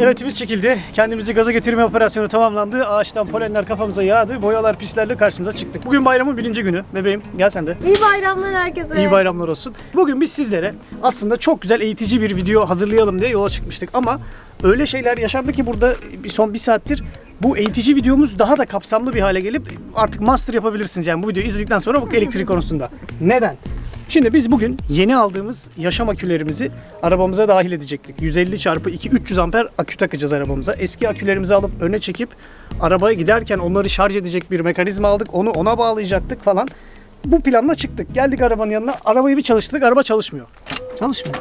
Evet çekildi. Kendimizi gaza getirme operasyonu tamamlandı. Ağaçtan polenler kafamıza yağdı. Boyalar pislerle karşınıza çıktık. Bugün bayramın birinci günü. Bebeğim gel sen de. İyi bayramlar herkese. İyi bayramlar olsun. Bugün biz sizlere aslında çok güzel eğitici bir video hazırlayalım diye yola çıkmıştık. Ama öyle şeyler yaşandı ki burada son bir saattir bu eğitici videomuz daha da kapsamlı bir hale gelip artık master yapabilirsiniz. Yani bu videoyu izledikten sonra bu elektrik konusunda. Neden? Şimdi biz bugün yeni aldığımız yaşam akülerimizi arabamıza dahil edecektik. 150 çarpı 2 300 amper akü takacağız arabamıza. Eski akülerimizi alıp öne çekip arabaya giderken onları şarj edecek bir mekanizma aldık. Onu ona bağlayacaktık falan. Bu planla çıktık. Geldik arabanın yanına. Arabayı bir çalıştırdık. Araba çalışmıyor. Çalışmıyor.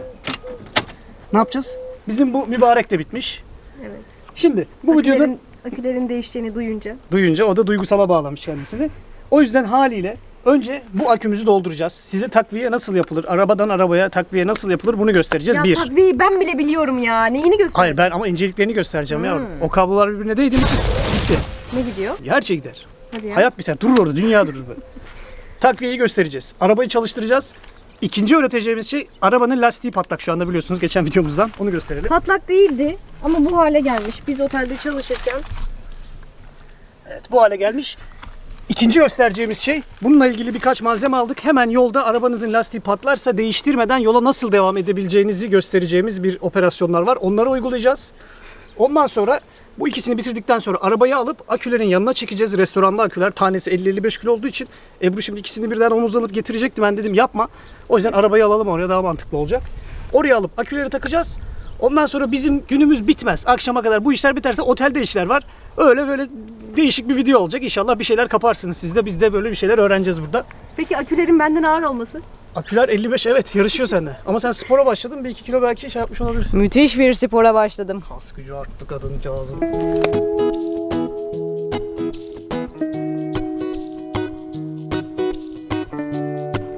Ne yapacağız? Bizim bu mübarek de bitmiş. Evet. Şimdi bu videoda Akülerin, akülerin değişeceğini duyunca. duyunca o da duygusala bağlamış kendisini. O yüzden haliyle önce bu akümüzü dolduracağız. Size takviye nasıl yapılır? Arabadan arabaya takviye nasıl yapılır? Bunu göstereceğiz. Ya bir. takviyeyi ben bile biliyorum ya. Neyini göstereceğim? Hayır ben ama inceliklerini göstereceğim Hmm. yavrum. O kablolar birbirine değdi mi gitti. Ne gidiyor? Her şey gider. Hadi ya. Hayat biter. Durur orada. Dünya durur. Takviyeyi göstereceğiz. Arabayı çalıştıracağız. İkinci öğreteceğimiz şey arabanın lastiği patlak şu anda biliyorsunuz geçen videomuzdan. Onu gösterelim. Patlak değildi ama bu hale gelmiş. Biz otelde çalışırken Evet bu hale gelmiş. İkinci göstereceğimiz şey bununla ilgili birkaç malzeme aldık. Hemen yolda arabanızın lastiği patlarsa değiştirmeden yola nasıl devam edebileceğinizi göstereceğimiz bir operasyonlar var. Onları uygulayacağız. Ondan sonra bu ikisini bitirdikten sonra arabayı alıp akülerin yanına çekeceğiz. Restoranda aküler tanesi 50-55 kilo olduğu için Ebru şimdi ikisini birden omuzdan alıp getirecekti. Ben dedim yapma. O yüzden arabayı alalım oraya daha mantıklı olacak. Oraya alıp aküleri takacağız. Ondan sonra bizim günümüz bitmez. Akşama kadar bu işler biterse otelde işler var. Öyle böyle değişik bir video olacak. İnşallah bir şeyler kaparsınız siz de. Biz de böyle bir şeyler öğreneceğiz burada. Peki akülerin benden ağır olması? Aküler 55 evet yarışıyor seninle. Ama sen spora başladın. Bir iki kilo belki şey yapmış olabilirsin. Müthiş bir spora başladım. Kas gücü arttı kadıncağızın.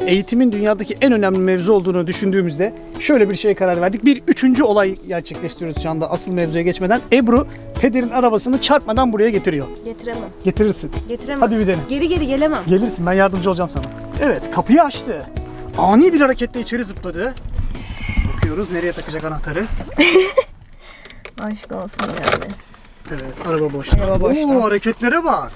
Eğitimin dünyadaki en önemli mevzu olduğunu düşündüğümüzde şöyle bir şeye karar verdik. Bir üçüncü olay gerçekleştiriyoruz şu anda asıl mevzuya geçmeden. Ebru pederin arabasını çarpmadan buraya getiriyor. Getiremem. Getirirsin. Getiremem. Hadi bir dene. Geri geri gelemem. Gelirsin ben yardımcı olacağım sana. Evet kapıyı açtı. Ani bir hareketle içeri zıpladı. Bakıyoruz nereye takacak anahtarı. Aşk olsun yani. Evet araba boşta. Araba boşta. Oo hareketlere bak.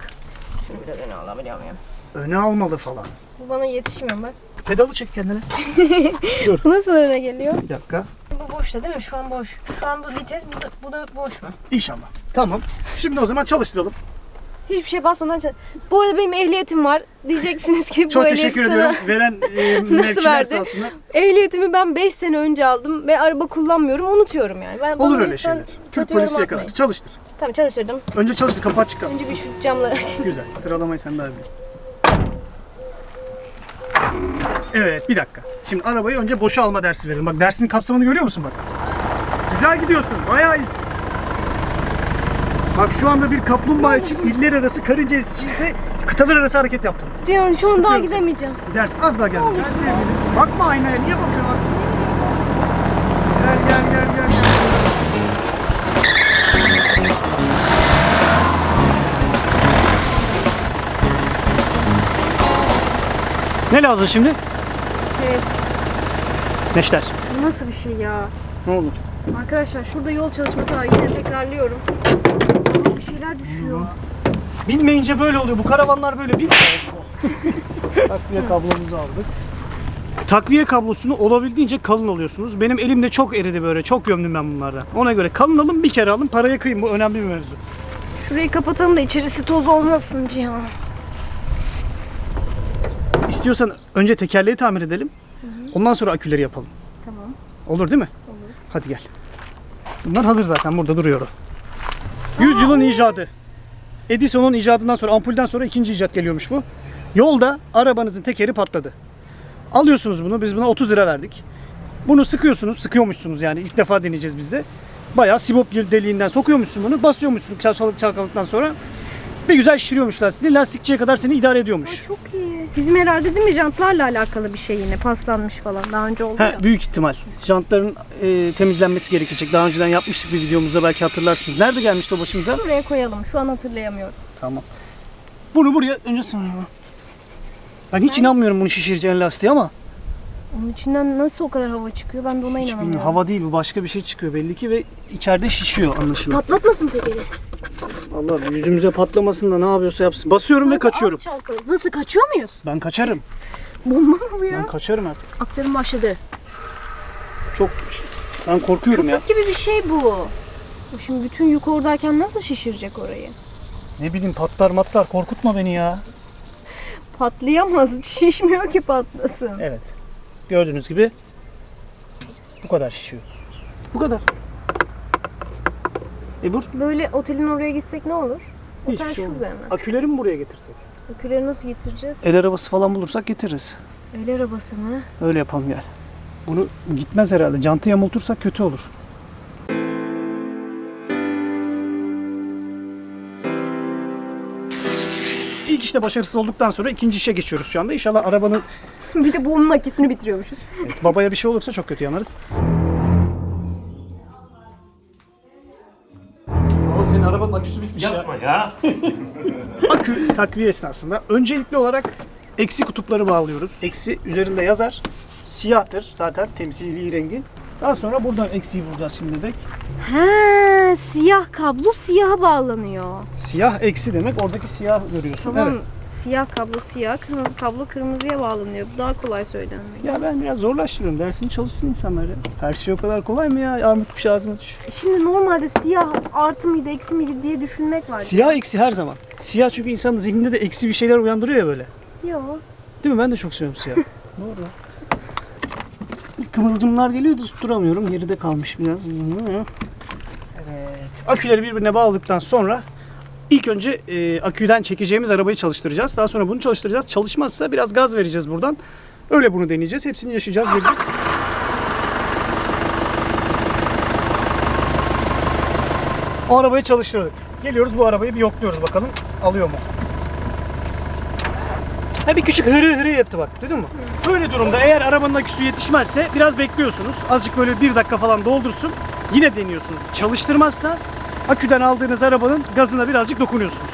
Şöyle öne alabiliyor muyum? Öne almalı falan. Bu bana yetişmiyor bak. Pedalı çek kendine. Nasıl öne geliyor? Bir dakika. Bu boşta değil mi? Şu an boş. Şu an bu vites, bu da, bu da boş mu? İnşallah. Tamam. Şimdi o zaman çalıştıralım. Hiçbir şey basmadan çal- Bu arada benim ehliyetim var. Diyeceksiniz ki Çok bu teşekkür ehliyeti ediyorum. sana- Veren e, mevkiler verdi? sağ olsunlar. Ehliyetimi ben 5 sene önce aldım ve araba kullanmıyorum. Unutuyorum yani. Ben Olur öyle şeyler. Türk yorum polisi atmayın. yakaladı. Çalıştır. Tamam çalıştırdım. Önce çalıştır. Kapı açık kal. Önce bir şu camları açayım. Güzel. Sıralamayı sen daha biliyorsun. Evet bir dakika. Şimdi arabayı önce boşa alma dersi verelim. Bak dersinin kapsamını görüyor musun bak. Güzel gidiyorsun. Bayağı iyisin. Bak şu anda bir kaplumbağa için iller arası, karınca için ise kıtalar arası hareket yaptın. Yani şu an daha Tutuyorum seni. gidemeyeceğim. Gidersin. Az daha gel. Sevgilim. Bakma aynaya. Niye bakıyorsun artist? Gel gel gel gel. gel. Ne lazım şimdi? Neşter. bu nasıl bir şey ya? Ne oldu? Arkadaşlar şurada yol çalışması var. Yine tekrarlıyorum. Bir şeyler düşüyor. Binmeyince böyle oluyor. Bu karavanlar böyle bin. Takviye kablomuzu aldık. Takviye kablosunu olabildiğince kalın alıyorsunuz. Benim elimde çok eridi böyle. Çok gömdüm ben bunlardan. Ona göre kalın alın bir kere alın. Paraya kıyın. Bu önemli bir mevzu. Şurayı kapatalım da içerisi toz olmasın Cihan. İstiyorsan önce tekerleği tamir edelim. Ondan sonra aküleri yapalım. Tamam. Olur değil mi? Olur. Hadi gel. Bunlar hazır zaten burada duruyor. o. Yüzyılın icadı. Edison'un icadından sonra ampulden sonra ikinci icat geliyormuş bu. Yolda arabanızın tekeri patladı. Alıyorsunuz bunu. Biz buna 30 lira verdik. Bunu sıkıyorsunuz. Sıkıyormuşsunuz yani. ilk defa deneyeceğiz biz de. Bayağı sibop deliğinden sokuyormuşsun bunu. Basıyormuşsun çalkalık çalkalıktan sonra. Bir güzel şişiriyormuş lastiğini. Lastikçiye kadar seni idare ediyormuş. Çok iyi. Bizim herhalde değil mi jantlarla alakalı bir şey yine paslanmış falan. Daha önce oldu ya. büyük ihtimal. Jantların e, temizlenmesi gerekecek. Daha önceden yapmıştık bir videomuzda belki hatırlarsınız. Nerede gelmişti o başımıza? Buraya koyalım. Şu an hatırlayamıyorum. Tamam. Bunu buraya önce sonra. Ben hiç inanmıyorum bunu şişireceğin lastiği ama Onun içinden nasıl o kadar hava çıkıyor ben de ona Hiç inanamıyorum. bilmiyorum. Hava değil bu başka bir şey çıkıyor belli ki ve içeride şişiyor anlaşılan. Patlatmasın tekeri. Allah yüzümüze patlamasın da ne yapıyorsa yapsın. Basıyorum ve kaçıyorum. Az çalkalı. Nasıl kaçıyor muyuz? Ben kaçarım. Bomba mı bu ya? Ben kaçarım artık. Aktarım başladı. Çok ben korkuyorum ya. Köpük gibi bir şey bu. Bu şimdi bütün yük oradayken nasıl şişirecek orayı? Ne bileyim patlar matlar korkutma beni ya. Patlayamaz. Şişmiyor ki patlasın. Evet. Gördüğünüz gibi bu kadar şişiyor. Bu kadar. Ebur Böyle otelin oraya gitsek ne olur? Otel hiçbir şey şurada olmaz. hemen. Aküleri mi buraya getirsek? Aküleri nasıl getireceğiz? El arabası falan bulursak getiririz. El arabası mı? Öyle yapalım gel. Bunu gitmez herhalde. Cantı yamultursak kötü olur. İşte başarısız olduktan sonra ikinci işe geçiyoruz şu anda. İnşallah arabanın bir de bu onun aküsünü bitiriyormuşuz. Evet, babaya bir şey olursa çok kötü yanarız. Baba senin arabanın aküsü bitmiş Yapma ya. Akü takviye esnasında öncelikli olarak eksi kutupları bağlıyoruz. Eksi üzerinde yazar. Siyahtır zaten temsili rengi. Daha sonra buradan eksiği vuracağız şimdi direkt. He, siyah kablo siyaha bağlanıyor. Siyah eksi demek oradaki siyah görüyorsun. Tamam. Evet. Siyah kablo siyah, kırmızı kablo kırmızıya bağlanıyor. Bu daha kolay söylenmek. Ya ben biraz zorlaştırıyorum. Dersini çalışsın insanlar ya. Her şey o kadar kolay mı ya? Ahmet bir şey ağzıma düş. Şimdi normalde siyah artı mıydı, eksi miydi diye düşünmek var. Siyah eksi her zaman. Siyah çünkü insanın zihninde de eksi bir şeyler uyandırıyor ya böyle. Yok. Değil mi? Ben de çok seviyorum siyah. Doğru. Kıvılcımlar geliyor da tutturamıyorum. Geride kalmış biraz. Aküleri birbirine bağladıktan sonra ilk önce e, aküden çekeceğimiz arabayı çalıştıracağız. Daha sonra bunu çalıştıracağız. Çalışmazsa biraz gaz vereceğiz buradan. Öyle bunu deneyeceğiz. Hepsini yaşayacağız. Göreceğiz. O arabayı çalıştırdık. Geliyoruz bu arabayı bir yokluyoruz bakalım. Alıyor mu? Ha bir küçük hırı hırı yaptı bak duydun mu? Böyle durumda eğer arabanın aküsü yetişmezse biraz bekliyorsunuz. Azıcık böyle bir dakika falan doldursun. Yine deniyorsunuz. Çalıştırmazsa aküden aldığınız arabanın gazına birazcık dokunuyorsunuz.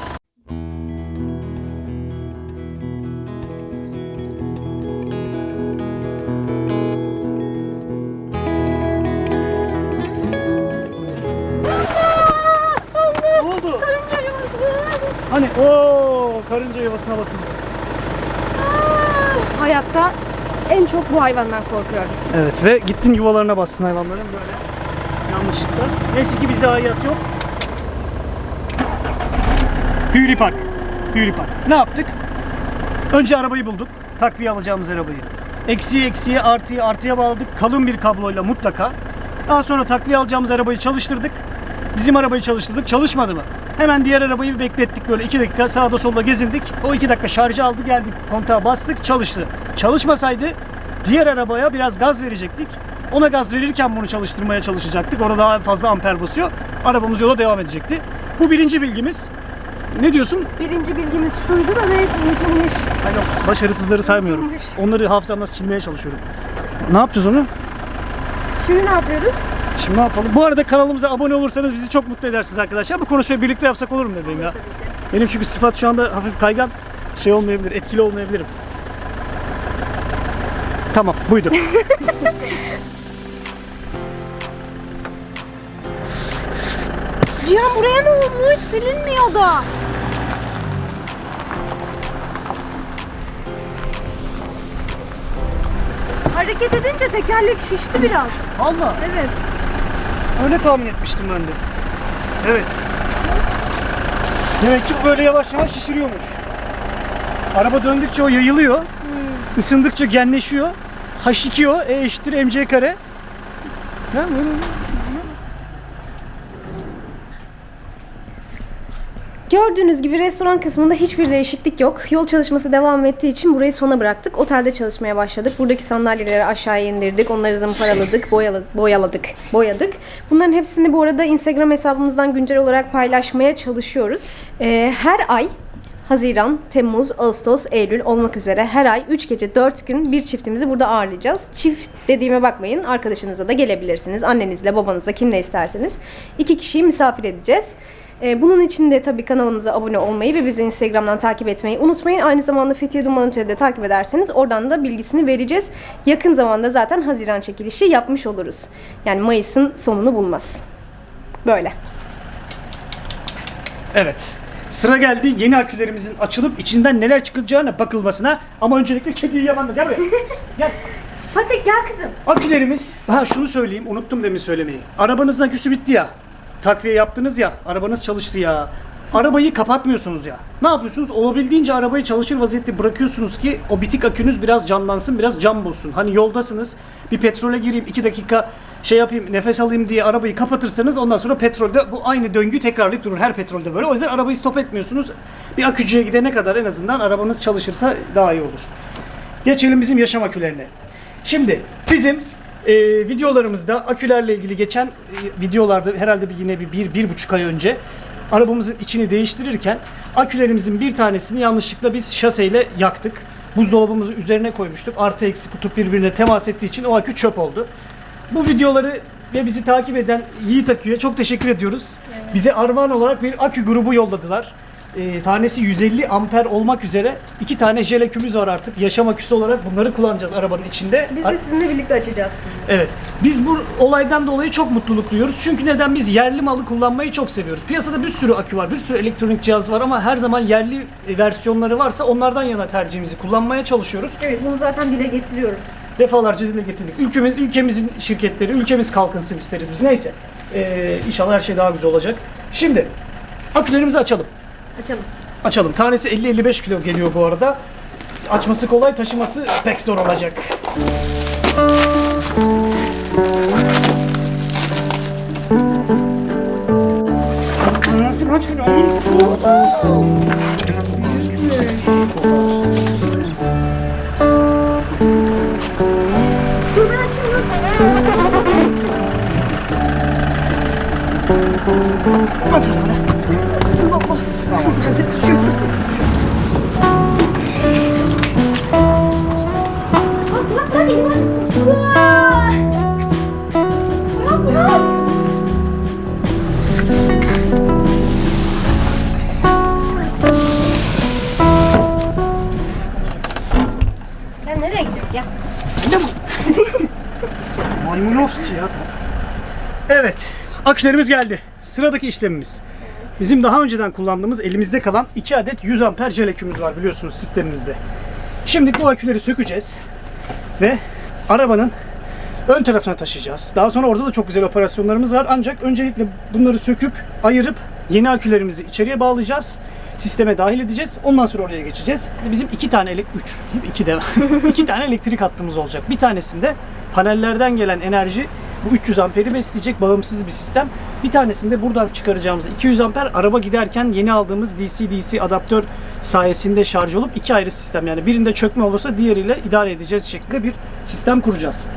Ne oldu? Hani o karınca yuvasına basıldı. Hayatta en çok bu hayvandan korkuyorum. Evet ve gittin yuvalarına bassın hayvanların böyle yanlışlıkla. Neyse ki bize hayat yok. Hüri Park. Hüri Park. Ne yaptık? Önce arabayı bulduk. Takviye alacağımız arabayı. Eksiye eksiye artıya artıya bağladık. Kalın bir kabloyla mutlaka. Daha sonra takviye alacağımız arabayı çalıştırdık. Bizim arabayı çalıştırdık. Çalışmadı mı? Hemen diğer arabayı bir beklettik böyle iki dakika sağda solda gezindik. O iki dakika şarjı aldı geldik kontağa bastık çalıştı. Çalışmasaydı diğer arabaya biraz gaz verecektik. Ona gaz verirken bunu çalıştırmaya çalışacaktık. Orada daha fazla amper basıyor. Arabamız yola devam edecekti. Bu birinci bilgimiz. Ne diyorsun? Birinci bilgimiz şuydu da neyse unutulmuş. Hayır, başarısızları saymıyorum. Unutulmuş. Onları hafızamda silmeye çalışıyorum. Ne yapacağız onu? Şimdi ne yapıyoruz? Şimdi ne yapalım? Bu arada kanalımıza abone olursanız bizi çok mutlu edersiniz arkadaşlar. Bu konuşmayı birlikte yapsak olur mu bebeğim ya? Benim çünkü sıfat şu anda hafif kaygan. Şey olmayabilir, etkili olmayabilirim. Tamam, buydu. Cihan buraya ne olmuş? Silinmiyor da. Hareket edince tekerlek şişti biraz. Valla Evet. öyle tahmin etmiştim ben de. Evet. Demek ki böyle yavaş yavaş şişiriyormuş. Araba döndükçe o yayılıyor. Isındıkça genleşiyor. H2O E eşittir mc kare. Ya böyle Gördüğünüz gibi restoran kısmında hiçbir değişiklik yok. Yol çalışması devam ettiği için burayı sona bıraktık. Otelde çalışmaya başladık. Buradaki sandalyeleri aşağıya indirdik. Onları zımparaladık, boyaladık, boyaladık, boyadık. Bunların hepsini bu arada Instagram hesabımızdan güncel olarak paylaşmaya çalışıyoruz. Ee, her ay Haziran, Temmuz, Ağustos, Eylül olmak üzere her ay 3 gece 4 gün bir çiftimizi burada ağırlayacağız. Çift dediğime bakmayın. Arkadaşınıza da gelebilirsiniz. Annenizle, babanızla kimle isterseniz. iki kişiyi misafir edeceğiz. Ee, bunun için de tabii kanalımıza abone olmayı ve bizi Instagram'dan takip etmeyi unutmayın. Aynı zamanda Fethiye Duman Ötü'de de takip ederseniz oradan da bilgisini vereceğiz. Yakın zamanda zaten Haziran çekilişi yapmış oluruz. Yani Mayıs'ın sonunu bulmaz. Böyle. Evet. Sıra geldi yeni akülerimizin açılıp içinden neler çıkacağına bakılmasına. Ama öncelikle kediyi yamanla. Gel buraya. Gel. Fatih gel kızım. Akülerimiz, ha şunu söyleyeyim, unuttum demin söylemeyi. Arabanızın aküsü bitti ya. Takviye yaptınız ya, arabanız çalıştı ya. Arabayı kapatmıyorsunuz ya. Ne yapıyorsunuz? Olabildiğince arabayı çalışır vaziyette bırakıyorsunuz ki o bitik akünüz biraz canlansın, biraz can bulsun. Hani yoldasınız, bir petrole gireyim, iki dakika şey yapayım, nefes alayım diye arabayı kapatırsanız ondan sonra petrolde bu aynı döngü tekrarlayıp durur. Her petrolde böyle. O yüzden arabayı stop etmiyorsunuz. Bir akücüye gidene kadar en azından arabanız çalışırsa daha iyi olur. Geçelim bizim yaşam akülerine. Şimdi bizim e, videolarımızda akülerle ilgili geçen e, videolarda herhalde bir yine bir, bir, bir buçuk ay önce arabamızın içini değiştirirken akülerimizin bir tanesini yanlışlıkla biz şaseyle yaktık. Buzdolabımızın üzerine koymuştuk. Artı eksi kutup birbirine temas ettiği için o akü çöp oldu. Bu videoları ve bizi takip eden Yiğit Akü'ye çok teşekkür ediyoruz. Bize armağan olarak bir akü grubu yolladılar. Ee, tanesi 150 amper olmak üzere iki tane jel akümüz var artık. Yaşam aküsü olarak bunları kullanacağız arabanın içinde. Biz de sizinle birlikte açacağız şimdi. Evet. Biz bu olaydan dolayı çok mutluluk duyuyoruz. Çünkü neden? Biz yerli malı kullanmayı çok seviyoruz. Piyasada bir sürü akü var, bir sürü elektronik cihaz var ama her zaman yerli e, versiyonları varsa onlardan yana tercihimizi kullanmaya çalışıyoruz. Evet bunu zaten dile getiriyoruz. Defalarca dile getirdik. Ülkemiz, ülkemizin şirketleri, ülkemiz kalkınsın isteriz biz. Neyse. Ee, inşallah her şey daha güzel olacak. Şimdi akülerimizi açalım. Açalım. Açalım. Tanesi 50-55 kilo geliyor bu arada. Açması kolay, taşıması pek zor olacak. Nasıl kaç kilo? Dur ben açayım. At arabaya. Tamam baba. Ben de düşürdüm. Bırak bırak elimi acıttım. Bırak bırak. Ya nereye gidiyoruz ya? Maymunovski ya. Evet. Akülerimiz geldi. Sıradaki işlemimiz. Bizim daha önceden kullandığımız elimizde kalan 2 adet 100 amper jel var biliyorsunuz sistemimizde. Şimdi bu aküleri sökeceğiz ve arabanın ön tarafına taşıyacağız. Daha sonra orada da çok güzel operasyonlarımız var. Ancak öncelikle bunları söküp ayırıp yeni akülerimizi içeriye bağlayacağız. Sisteme dahil edeceğiz. Ondan sonra oraya geçeceğiz. Bizim iki tane, ele- üç, iki de, iki tane elektrik hattımız olacak. Bir tanesinde panellerden gelen enerji bu 300 amperi besleyecek bağımsız bir sistem. Bir tanesinde buradan çıkaracağımız 200 amper araba giderken yeni aldığımız DC-DC adaptör sayesinde şarj olup iki ayrı sistem yani birinde çökme olursa diğeriyle idare edeceğiz şeklinde bir sistem kuracağız.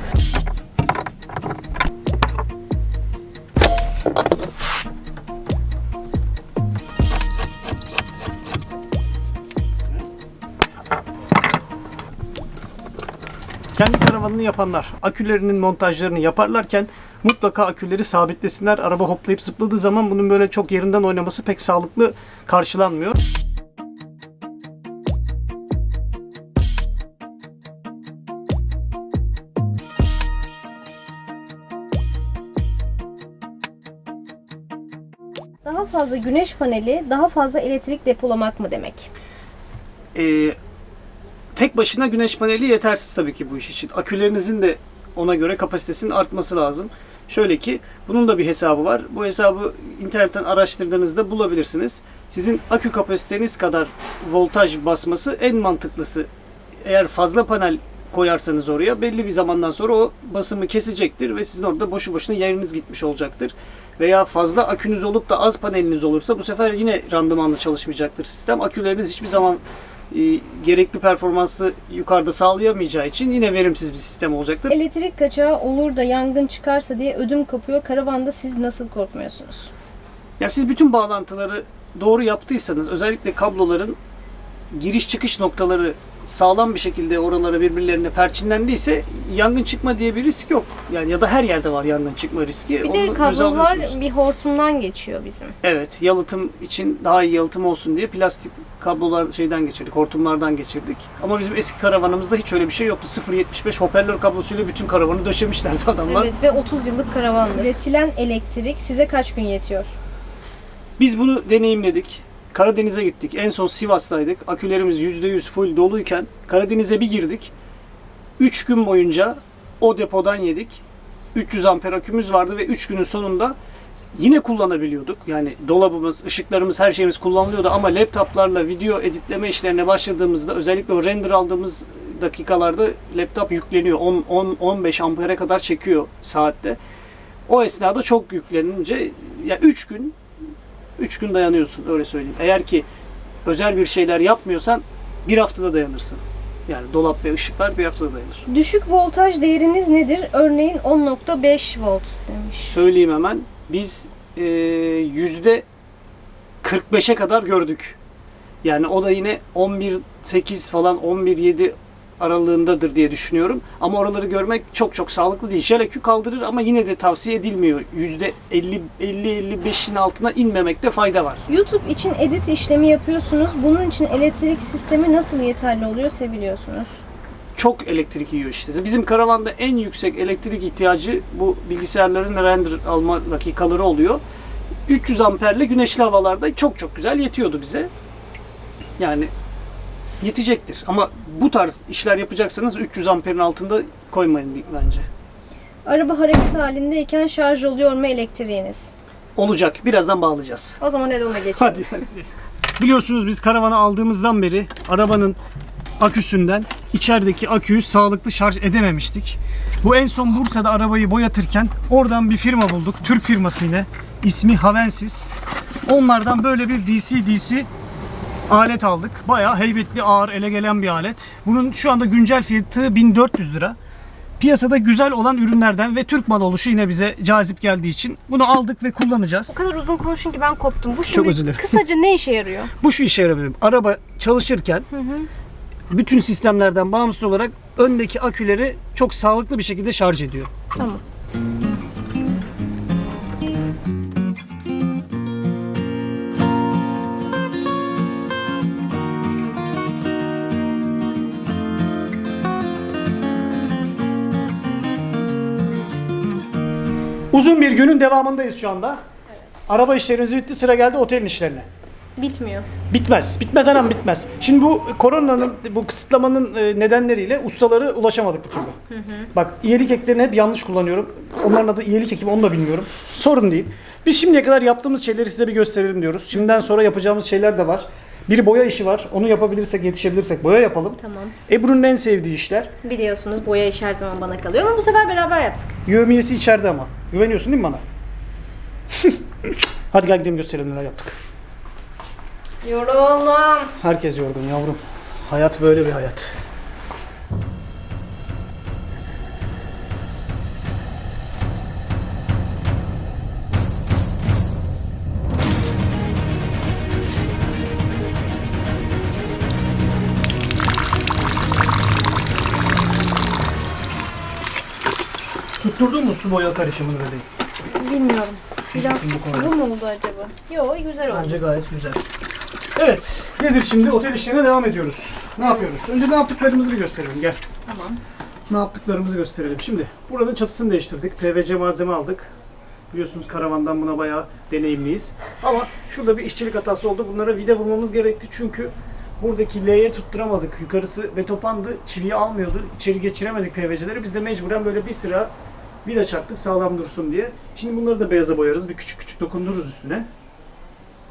Kendi karavanını yapanlar akülerinin montajlarını yaparlarken mutlaka aküleri sabitlesinler. Araba hoplayıp zıpladığı zaman bunun böyle çok yerinden oynaması pek sağlıklı karşılanmıyor. Daha fazla güneş paneli, daha fazla elektrik depolamak mı demek? Ee, tek başına güneş paneli yetersiz tabii ki bu iş için. Akülerinizin de ona göre kapasitesinin artması lazım. Şöyle ki bunun da bir hesabı var. Bu hesabı internetten araştırdığınızda bulabilirsiniz. Sizin akü kapasiteniz kadar voltaj basması en mantıklısı. Eğer fazla panel koyarsanız oraya belli bir zamandan sonra o basımı kesecektir ve sizin orada boşu boşuna yeriniz gitmiş olacaktır. Veya fazla akünüz olup da az paneliniz olursa bu sefer yine randımanlı çalışmayacaktır sistem. Aküleriniz hiçbir zaman e, gerekli performansı yukarıda sağlayamayacağı için yine verimsiz bir sistem olacaktır. Elektrik kaçağı olur da yangın çıkarsa diye ödüm kopuyor. Karavanda siz nasıl korkmuyorsunuz? Ya siz bütün bağlantıları doğru yaptıysanız özellikle kabloların giriş çıkış noktaları sağlam bir şekilde oralara birbirlerine perçinlendiyse yangın çıkma diye bir risk yok. Yani ya da her yerde var yangın çıkma riski. Bir Onu de kablolar bir hortumdan geçiyor bizim. Evet, yalıtım için daha iyi yalıtım olsun diye plastik kablolar şeyden geçirdik, hortumlardan geçirdik. Ama bizim eski karavanımızda hiç öyle bir şey yoktu. 0.75 hoparlör kablosuyla bütün karavanı döşemişlerdi adamlar. Evet ve 30 yıllık karavandır. Üretilen elektrik size kaç gün yetiyor? Biz bunu deneyimledik. Karadeniz'e gittik. En son Sivas'taydık. Akülerimiz %100 full doluyken Karadeniz'e bir girdik. 3 gün boyunca o depodan yedik. 300 amper akümüz vardı ve 3 günün sonunda yine kullanabiliyorduk. Yani dolabımız, ışıklarımız, her şeyimiz kullanılıyordu ama laptoplarla video editleme işlerine başladığımızda özellikle o render aldığımız dakikalarda laptop yükleniyor. 10 10 15 ampere kadar çekiyor saatte. O esnada çok yüklenince ya 3 gün 3 gün dayanıyorsun öyle söyleyeyim. Eğer ki özel bir şeyler yapmıyorsan bir haftada dayanırsın. Yani dolap ve ışıklar bir haftada dayanır. Düşük voltaj değeriniz nedir? Örneğin 10.5 volt demiş. Söyleyeyim hemen. Biz eee, yüzde 45'e kadar gördük. Yani o da yine 11.8 falan 11.7 aralığındadır diye düşünüyorum. Ama oraları görmek çok çok sağlıklı değil. Jel akü kaldırır ama yine de tavsiye edilmiyor. Yüzde 50-55'in altına inmemekte fayda var. YouTube için edit işlemi yapıyorsunuz. Bunun için elektrik sistemi nasıl yeterli oluyor seviliyorsunuz? çok elektrik yiyor işte. Bizim karavanda en yüksek elektrik ihtiyacı bu bilgisayarların render alma dakikaları oluyor. 300 amperle güneşli havalarda çok çok güzel yetiyordu bize. Yani yetecektir. Ama bu tarz işler yapacaksanız 300 amperin altında koymayın bence. Araba hareket halindeyken şarj oluyor mu elektriğiniz? Olacak. Birazdan bağlayacağız. O zaman hadi ona geçelim. Hadi. Biliyorsunuz biz karavanı aldığımızdan beri arabanın aküsünden içerideki aküyü sağlıklı şarj edememiştik. Bu en son Bursa'da arabayı boyatırken oradan bir firma bulduk. Türk firması yine. İsmi Havensis. Onlardan böyle bir DC-DC alet aldık. Bayağı heybetli, ağır, ele gelen bir alet. Bunun şu anda güncel fiyatı 1400 lira. Piyasada güzel olan ürünlerden ve Türk malı oluşu yine bize cazip geldiği için bunu aldık ve kullanacağız. O kadar uzun konuşun ki ben koptum. Bu Çok şimdi özür dilerim. kısaca ne işe yarıyor? Bu şu işe yarıyor. Araba çalışırken bütün sistemlerden bağımsız olarak öndeki aküleri çok sağlıklı bir şekilde şarj ediyor. Tamam. Uzun bir günün devamındayız şu anda. Araba işlerimiz bitti. Sıra geldi otelin işlerine. Bitmiyor. Bitmez. Bitmez anam bitmez. Şimdi bu koronanın, bu kısıtlamanın e, nedenleriyle ustaları ulaşamadık bir türlü. Bak iyilik eklerini hep yanlış kullanıyorum. Onların adı iyilik ekibi onu da bilmiyorum. Sorun değil. Biz şimdiye kadar yaptığımız şeyleri size bir gösterelim diyoruz. Şimdiden sonra yapacağımız şeyler de var. Bir boya işi var. Onu yapabilirsek, yetişebilirsek boya yapalım. Tamam. Ebru'nun en sevdiği işler. Biliyorsunuz boya iş her zaman bana kalıyor ama bu sefer beraber yaptık. Yövmiyesi içeride ama. Güveniyorsun değil mi bana? Hadi gel gidelim gösterelim neler yaptık. Yoruldum. Herkes yorgun yavrum. Hayat böyle bir hayat. Tutturdun mu su boya karışımını bebeğim? Bilmiyorum. Biraz Bilsin bu konuda. sıvı mı oldu acaba? Yok güzel oldu. Bence gayet güzel. Evet, nedir şimdi? Otel işlerine devam ediyoruz. Ne yapıyoruz? Önce ne yaptıklarımızı bir gösterelim. Gel. Tamam. Ne yaptıklarımızı gösterelim. Şimdi buranın çatısını değiştirdik. PVC malzeme aldık. Biliyorsunuz karavandan buna bayağı deneyimliyiz. Ama şurada bir işçilik hatası oldu. Bunlara vida vurmamız gerekti çünkü buradaki L'ye tutturamadık. Yukarısı betopandı. Çiviyi almıyordu. İçeri geçiremedik PVC'leri. Biz de mecburen böyle bir sıra vida çaktık sağlam dursun diye. Şimdi bunları da beyaza boyarız. Bir küçük küçük dokundururuz üstüne.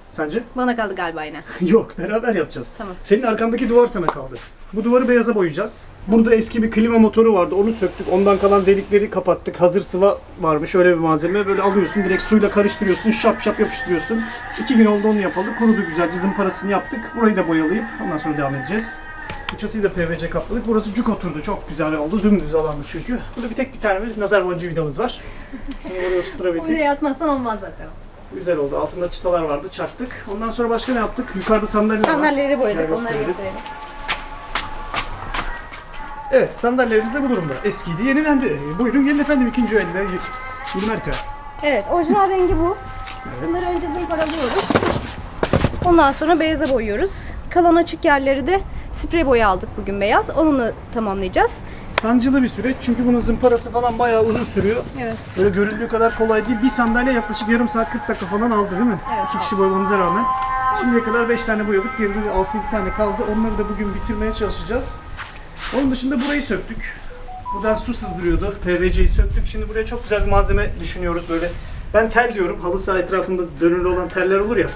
Sence? Bana kaldı galiba yine. Yok beraber yapacağız. Tamam. Senin arkandaki duvar sana kaldı. Bu duvarı beyaza boyayacağız. Burada eski bir klima motoru vardı. Onu söktük. Ondan kalan delikleri kapattık. Hazır sıva varmış. Öyle bir malzeme. Böyle alıyorsun. Direkt suyla karıştırıyorsun. Şap şap yapıştırıyorsun. İki gün oldu onu yapalı. Kurudu güzelce. Zımparasını yaptık. Burayı da boyalayıp ondan sonra devam edeceğiz. Bu çatıyı da PVC kapladık. Burası cuk oturdu. Çok güzel oldu. Dümdüz alandı çünkü. Burada bir tek bir tane bir nazar boncuğu vidamız var. Onu oraya Bu oturtturabildik. videoyu atmazsan olmaz zaten. Güzel oldu. Altında çıtalar vardı. Çaktık. Ondan sonra başka ne yaptık? Yukarıda sandalye var. Sandalyeleri boyadık onları gösterelim. gösterelim. Evet sandalyelerimiz de bu durumda. Eskiydi yenilendi. Buyurun gelin efendim ikinci elde. Yürümerka. Evet, orijinal rengi bu. Evet. Bunları önce zımparalıyoruz. Ondan sonra beyaza boyuyoruz. Kalan açık yerleri de sprey boya aldık bugün beyaz. Onunla tamamlayacağız. Sancılı bir süreç çünkü bunun zımparası falan bayağı uzun sürüyor. Evet. Böyle göründüğü kadar kolay değil. Bir sandalye yaklaşık yarım saat 40 dakika falan aldı değil mi? Evet, İki kişi boyamamıza rağmen. Şimdiye kadar 5 tane boyadık. Geride de 6-7 tane kaldı. Onları da bugün bitirmeye çalışacağız. Onun dışında burayı söktük. Buradan su sızdırıyordu. PVC'yi söktük. Şimdi buraya çok güzel bir malzeme düşünüyoruz böyle. Ben tel diyorum. Halı saha etrafında dönülü olan teller olur ya.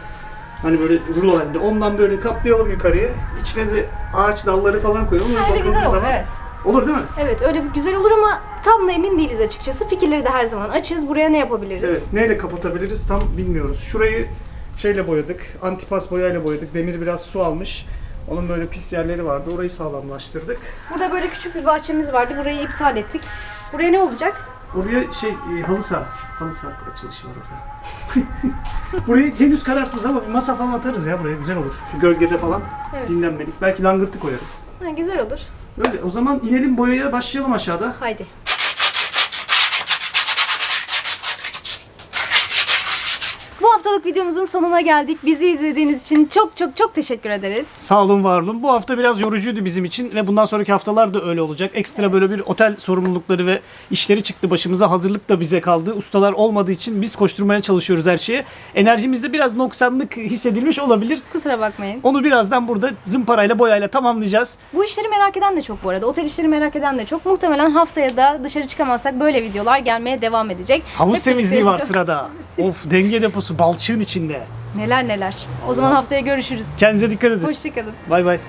Hani böyle rulo halinde. Ondan böyle kaplayalım yukarıya. İçine de ağaç dalları falan koyalım. Öyle güzel olur, zaman- evet. Olur değil mi? Evet, öyle bir güzel olur ama tam da emin değiliz açıkçası. Fikirleri de her zaman açığız. Buraya ne yapabiliriz? Evet, neyle kapatabiliriz tam bilmiyoruz. Şurayı şeyle boyadık, antipas boyayla boyadık. Demir biraz su almış. Onun böyle pis yerleri vardı. Orayı sağlamlaştırdık. Burada böyle küçük bir bahçemiz vardı. Burayı iptal ettik. Buraya ne olacak? Oraya şey e, halı saha, halı saha açılışı var orada. Burayı henüz kararsız ama bir masa falan atarız ya buraya güzel olur. Şu gölgede falan Evet. dinlenmelik. Belki langırtı koyarız. Ha, güzel olur. Öyle o zaman inelim boyaya başlayalım aşağıda. Haydi. Bu haftalık videomuzun sonuna geldik. Bizi izlediğiniz için çok çok çok teşekkür ederiz. Sağ olun var olun. Bu hafta biraz yorucuydu bizim için ve bundan sonraki haftalar da öyle olacak. Ekstra böyle bir otel sorumlulukları ve işleri çıktı başımıza. Hazırlık da bize kaldı. Ustalar olmadığı için biz koşturmaya çalışıyoruz her şeye. Enerjimizde biraz noksanlık hissedilmiş olabilir. Kusura bakmayın. Onu birazdan burada zımparayla boyayla tamamlayacağız. Bu işleri merak eden de çok bu arada. Otel işleri merak eden de çok. Muhtemelen haftaya da dışarı çıkamazsak böyle videolar gelmeye devam edecek. Havuz Hep birlikte temizliği var sırada. of denge deposu balçığın içinde. Neler neler. O zaman haftaya görüşürüz. Kendinize dikkat edin. Hoşçakalın. Bay bay.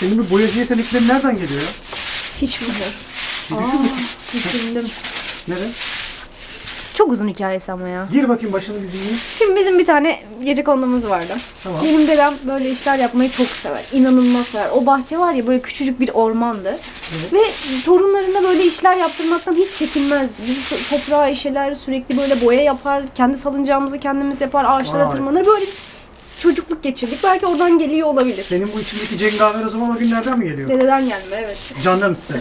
Senin bu boyacı yeteneklerin nereden geliyor ya? Hiç bilmiyorum. Bir düşün bakayım. Düşündüm. Nere? Çok uzun hikayesi ama ya. Gir bakayım başını bir dinleyeyim. Şimdi bizim bir tane gece kondumuz vardı. Tamam. Benim dedem böyle işler yapmayı çok sever. İnanılmaz sever. O bahçe var ya böyle küçücük bir ormandı. Ve torunlarına böyle işler yaptırmaktan hiç çekinmezdi. Biz to- toprağa işeler, sürekli böyle boya yapar, kendi salıncağımızı kendimiz yapar, ağaçlara Vay. tırmanır. Böyle çocukluk geçirdik. Belki oradan geliyor olabilir. Senin bu içindeki cengaver o zaman o günlerden mi geliyor? Dededen gelme evet. Canım size.